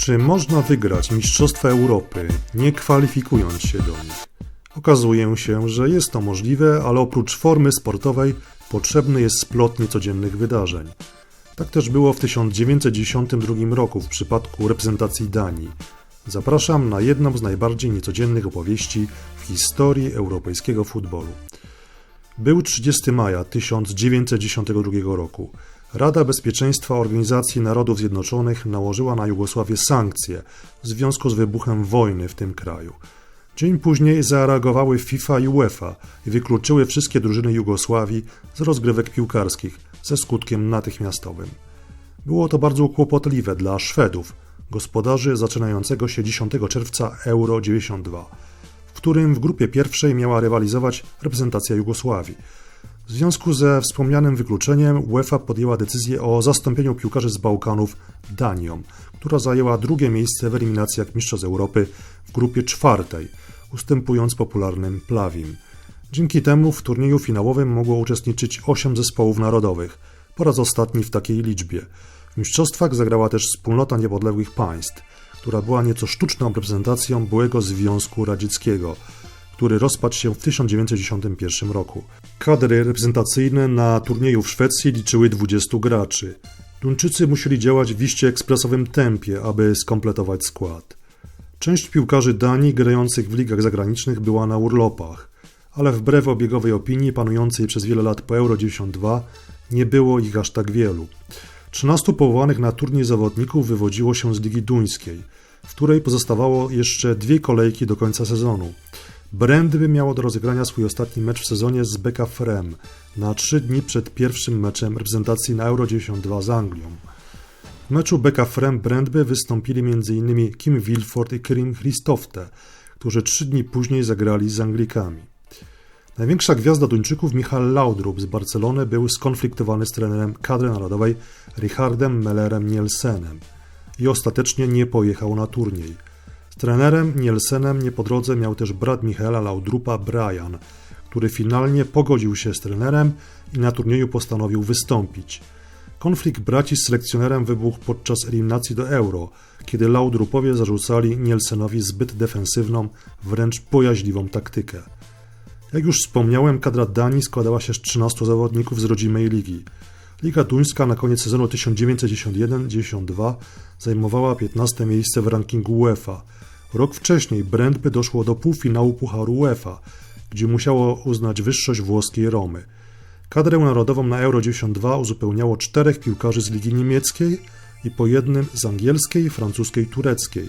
Czy można wygrać Mistrzostwa Europy, nie kwalifikując się do nich? Okazuje się, że jest to możliwe, ale oprócz formy sportowej potrzebny jest splot niecodziennych wydarzeń. Tak też było w 1992 roku w przypadku reprezentacji Danii. Zapraszam na jedną z najbardziej niecodziennych opowieści w historii europejskiego futbolu. Był 30 maja 1992 roku. Rada Bezpieczeństwa Organizacji Narodów Zjednoczonych nałożyła na Jugosławię sankcje w związku z wybuchem wojny w tym kraju. Dzień później zareagowały FIFA i UEFA i wykluczyły wszystkie drużyny Jugosławii z rozgrywek piłkarskich ze skutkiem natychmiastowym. Było to bardzo kłopotliwe dla Szwedów, gospodarzy zaczynającego się 10 czerwca Euro 92, w którym w grupie pierwszej miała rywalizować reprezentacja Jugosławii. W związku ze wspomnianym wykluczeniem UEFA podjęła decyzję o zastąpieniu piłkarzy z Bałkanów Danią, która zajęła drugie miejsce w eliminacjach Mistrzostw Europy w grupie czwartej, ustępując popularnym Plawim. Dzięki temu w turnieju finałowym mogło uczestniczyć 8 zespołów narodowych, po raz ostatni w takiej liczbie. W mistrzostwach zagrała też Wspólnota Niepodległych Państw, która była nieco sztuczną reprezentacją byłego Związku Radzieckiego, który rozpadł się w 1991 roku. Kadry reprezentacyjne na turnieju w Szwecji liczyły 20 graczy. Duńczycy musieli działać w iście ekspresowym tempie, aby skompletować skład. Część piłkarzy Danii grających w ligach zagranicznych była na urlopach, ale wbrew obiegowej opinii panującej przez wiele lat po Euro 92 nie było ich aż tak wielu. 13 powołanych na turniej zawodników wywodziło się z Ligi Duńskiej, w której pozostawało jeszcze dwie kolejki do końca sezonu. Brandby miało do rozegrania swój ostatni mecz w sezonie z Beka Frem na trzy dni przed pierwszym meczem reprezentacji na Euro 92 z Anglią. W meczu Beka Frem Brandby wystąpili m.in. Kim Wilford i Karim Christofte, którzy trzy dni później zagrali z Anglikami. Największa gwiazda Duńczyków Michal Laudrup z Barcelony był skonfliktowany z trenerem kadry narodowej Richardem Mellerem Nielsenem i ostatecznie nie pojechał na turniej. Trenerem Nielsenem nie po drodze miał też brat Michaela Laudrupa Brian, który finalnie pogodził się z trenerem i na turnieju postanowił wystąpić. Konflikt braci z selekcjonerem wybuchł podczas eliminacji do Euro, kiedy Laudrupowie zarzucali Nielsenowi zbyt defensywną, wręcz pojaźliwą taktykę. Jak już wspomniałem, kadra Danii składała się z 13 zawodników z rodzimej ligi. Liga duńska na koniec sezonu 1991-92 zajmowała 15 miejsce w rankingu UEFA. Rok wcześniej Brentby doszło do półfinału Pucharu UEFA, gdzie musiało uznać wyższość włoskiej Romy. Kadrę narodową na Euro 92 uzupełniało czterech piłkarzy z ligi niemieckiej i po jednym z angielskiej, francuskiej, tureckiej.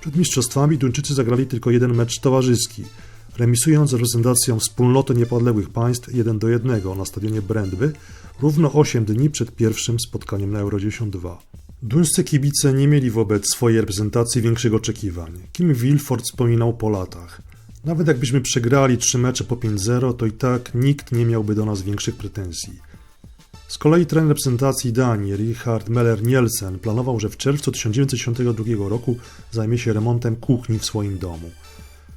Przed mistrzostwami Duńczycy zagrali tylko jeden mecz towarzyski – remisując z reprezentacją Wspólnoty Niepodległych Państw 1 do 1 na stadionie Brandby równo 8 dni przed pierwszym spotkaniem na Euro 92. Duńscy kibice nie mieli wobec swojej reprezentacji większych oczekiwań. Kim Wilford wspominał po latach. Nawet jakbyśmy przegrali trzy mecze po 5-0, to i tak nikt nie miałby do nas większych pretensji. Z kolei trener reprezentacji Danii, Richard Meller-Nielsen, planował, że w czerwcu 1962 roku zajmie się remontem kuchni w swoim domu.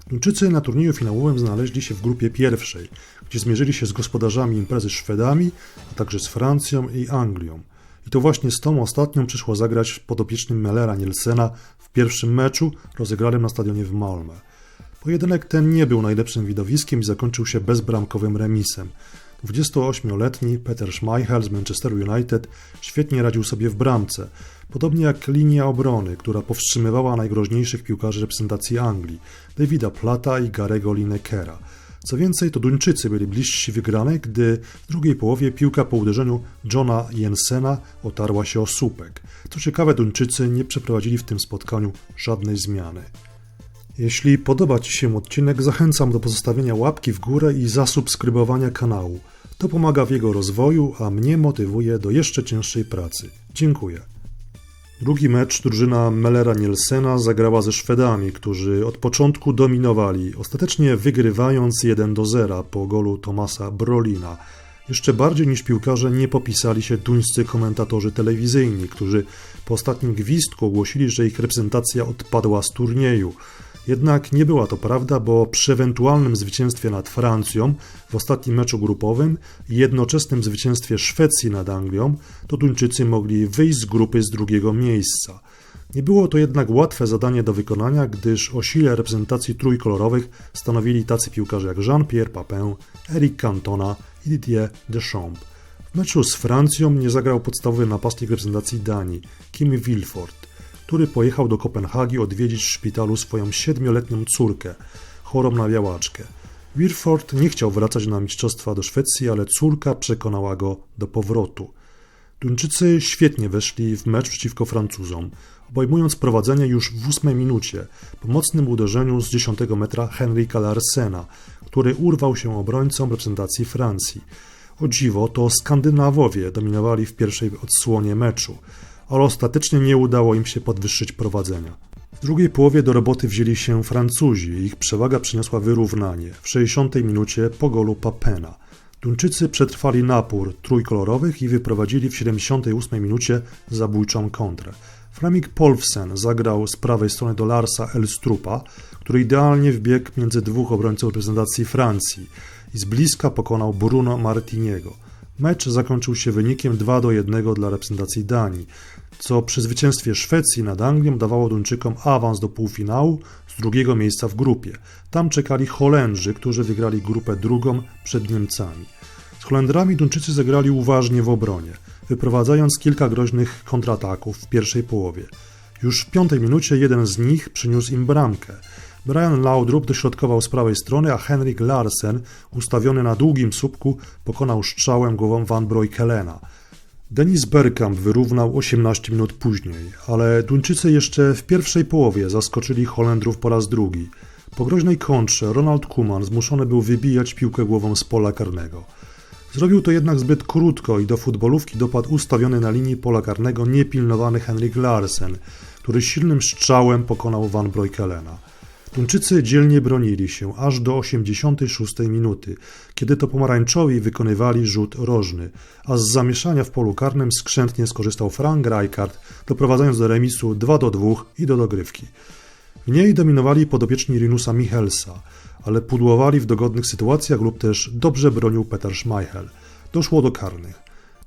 Duńczycy na turnieju finałowym znaleźli się w grupie pierwszej, gdzie zmierzyli się z gospodarzami imprezy Szwedami, a także z Francją i Anglią. I to właśnie z tą ostatnią przyszło zagrać podopiecznym Mellera Nielsena w pierwszym meczu rozegranym na stadionie w Malmö. Pojedynek ten nie był najlepszym widowiskiem i zakończył się bezbramkowym remisem. 28-letni Peter Schmeichel z Manchester United świetnie radził sobie w bramce, podobnie jak linia obrony, która powstrzymywała najgroźniejszych piłkarzy reprezentacji Anglii, Davida Plata i Garego Linekera. Co więcej, to Duńczycy byli bliżsi wygranej, gdy w drugiej połowie piłka po uderzeniu Johna Jensena otarła się o słupek. Co ciekawe, Duńczycy nie przeprowadzili w tym spotkaniu żadnej zmiany. Jeśli podoba Ci się odcinek, zachęcam do pozostawienia łapki w górę i zasubskrybowania kanału. To pomaga w jego rozwoju, a mnie motywuje do jeszcze cięższej pracy. Dziękuję. Drugi mecz drużyna Mellera Nielsena zagrała ze Szwedami, którzy od początku dominowali, ostatecznie wygrywając 1 do 0 po golu Tomasa Brolina. Jeszcze bardziej niż piłkarze nie popisali się duńscy komentatorzy telewizyjni, którzy po ostatnim gwizdku ogłosili, że ich reprezentacja odpadła z turnieju. Jednak nie była to prawda, bo przy ewentualnym zwycięstwie nad Francją w ostatnim meczu grupowym i jednoczesnym zwycięstwie Szwecji nad Anglią, to Duńczycy mogli wyjść z grupy z drugiego miejsca. Nie było to jednak łatwe zadanie do wykonania, gdyż o sile reprezentacji trójkolorowych stanowili tacy piłkarze jak Jean-Pierre Papin, Eric Cantona i Didier Deschamps. W meczu z Francją nie zagrał podstawowy napastnik reprezentacji Danii, Kim Wilford, który pojechał do Kopenhagi odwiedzić w szpitalu swoją siedmioletnią córkę, chorą na białaczkę. Wilford nie chciał wracać na mistrzostwa do Szwecji, ale córka przekonała go do powrotu. Duńczycy świetnie weszli w mecz przeciwko Francuzom, obejmując prowadzenie już w ósmej minucie po mocnym uderzeniu z 10 metra Henryka Larsena, który urwał się obrońcom reprezentacji Francji. O dziwo, to Skandynawowie dominowali w pierwszej odsłonie meczu, ale ostatecznie nie udało im się podwyższyć prowadzenia. W drugiej połowie do roboty wzięli się Francuzi ich przewaga przyniosła wyrównanie w 60 minucie po golu Papena. Duńczycy przetrwali napór trójkolorowych i wyprowadzili w 78 minucie zabójczą kontrę. Fleming Polfsen zagrał z prawej strony do Larsa Elstrupa, który idealnie wbiegł między dwóch obrońców reprezentacji Francji i z bliska pokonał Bruno Martiniego. Mecz zakończył się wynikiem 2 do 1 dla reprezentacji Danii, co przy zwycięstwie Szwecji nad Anglią dawało Duńczykom awans do półfinału z drugiego miejsca w grupie. Tam czekali Holendrzy, którzy wygrali grupę drugą przed Niemcami. Z Holendrami Duńczycy zagrali uważnie w obronie, wyprowadzając kilka groźnych kontrataków w pierwszej połowie. Już w piątej minucie jeden z nich przyniósł im bramkę. Brian Laudrup dośrodkował z prawej strony, a Henrik Larsen, ustawiony na długim słupku, pokonał strzałem głową Van Broekelena. Denis Bergkamp wyrównał 18 minut później, ale Duńczycy jeszcze w pierwszej połowie zaskoczyli Holendrów po raz drugi. Po groźnej kontrze Ronald Koeman zmuszony był wybijać piłkę głową z pola karnego. Zrobił to jednak zbyt krótko i do futbolówki dopadł ustawiony na linii pola karnego niepilnowany Henrik Larsen, który silnym strzałem pokonał Van Broekelena. Tuńczycy dzielnie bronili się aż do 86 minuty, kiedy to pomarańczowi wykonywali rzut rożny, a z zamieszania w polu karnym skrzętnie skorzystał Frank Rijkaard, doprowadzając do remisu 2 do 2 i do dogrywki. W niej dominowali podopieczni Rinusa Michelsa, ale pudłowali w dogodnych sytuacjach lub też dobrze bronił Peter Schmeichel. Doszło do karnych.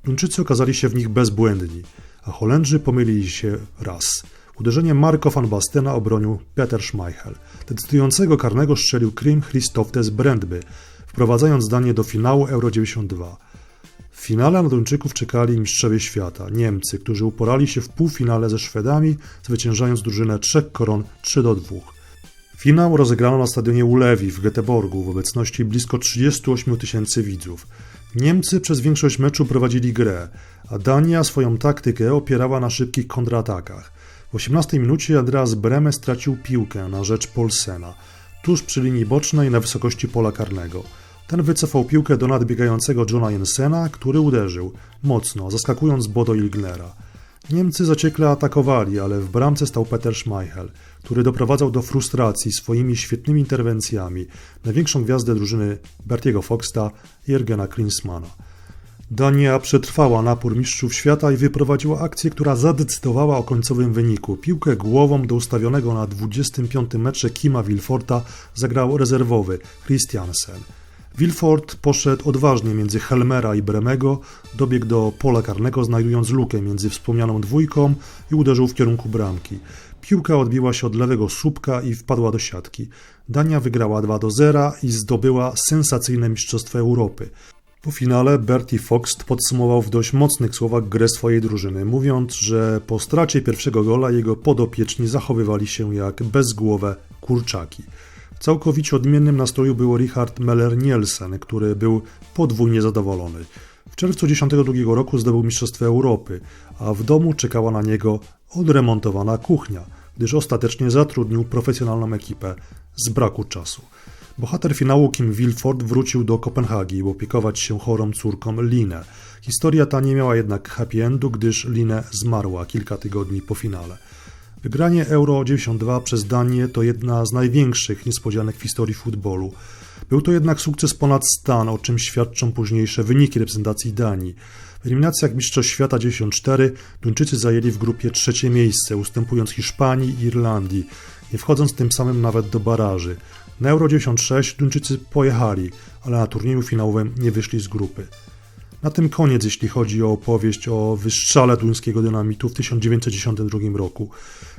Duńczycy okazali się w nich bezbłędni, a Holendrzy pomylili się raz. Uderzenie Marko van Bastena obronił Peter Schmeichel. Decydującego karnego strzelił Krim Christoftes Brandby, wprowadzając Danię do finału Euro 92. W finale na Duńczyków czekali mistrzowie świata, Niemcy, którzy uporali się w półfinale ze Szwedami, zwyciężając drużynę trzech koron 3 do 2. Finał rozegrano na stadionie Ulewi w Göteborgu w obecności blisko 38 tysięcy widzów. Niemcy przez większość meczu prowadzili grę, a Dania swoją taktykę opierała na szybkich kontratakach. W 18 minucie Andreas Breme stracił piłkę na rzecz Polsena, tuż przy linii bocznej na wysokości pola karnego. Ten wycofał piłkę do nadbiegającego Johna Jensena, który uderzył, mocno, zaskakując Bodo Ilgnera. Niemcy zaciekle atakowali, ale w bramce stał Peter Schmeichel, który doprowadzał do frustracji swoimi świetnymi interwencjami największą gwiazdę drużyny Bertiego Foxta i Ergena Klinsmana. Dania przetrwała napór mistrzów świata i wyprowadziła akcję, która zadecydowała o końcowym wyniku. Piłkę głową do ustawionego na 25 metrze Kima Wilforta zagrał rezerwowy Christiansen. Wilford poszedł odważnie między Helmera i Bremego, dobiegł do pola karnego, znajdując lukę między wspomnianą dwójką i uderzył w kierunku bramki. Piłka odbiła się od lewego słupka i wpadła do siatki. Dania wygrała 2 do 0 i zdobyła sensacyjne Mistrzostwo Europy. Po finale Bertie Fox podsumował w dość mocnych słowach grę swojej drużyny, mówiąc, że po stracie pierwszego gola jego podopieczni zachowywali się jak bezgłowe kurczaki. W całkowicie odmiennym nastroju był Richard Meller-Nielsen, który był podwójnie zadowolony. W czerwcu 1992 roku zdobył Mistrzostwo Europy, a w domu czekała na niego odremontowana kuchnia, gdyż ostatecznie zatrudnił profesjonalną ekipę z braku czasu. Bohater finału Kim Wilford wrócił do Kopenhagi, by opiekować się chorą córką Linę. Historia ta nie miała jednak happy endu, gdyż Linę zmarła kilka tygodni po finale. Wygranie Euro 92 przez Danię to jedna z największych niespodzianek w historii futbolu. Był to jednak sukces ponad stan, o czym świadczą późniejsze wyniki reprezentacji Danii. W eliminacjach Mistrzostw Świata 94 Duńczycy zajęli w grupie trzecie miejsce, ustępując Hiszpanii i Irlandii, nie wchodząc tym samym nawet do baraży. Na Euro 96 Duńczycy pojechali, ale na turnieju finałowym nie wyszli z grupy. Na tym koniec, jeśli chodzi o opowieść o wystrzale duńskiego dynamitu w 1992 roku.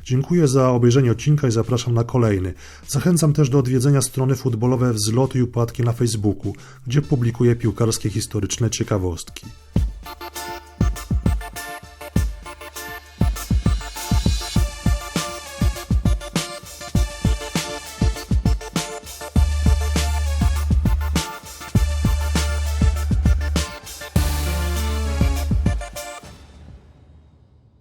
Dziękuję za obejrzenie odcinka i zapraszam na kolejny. Zachęcam też do odwiedzenia strony futbolowe Wzloty i Upadki na Facebooku, gdzie publikuję piłkarskie historyczne ciekawostki.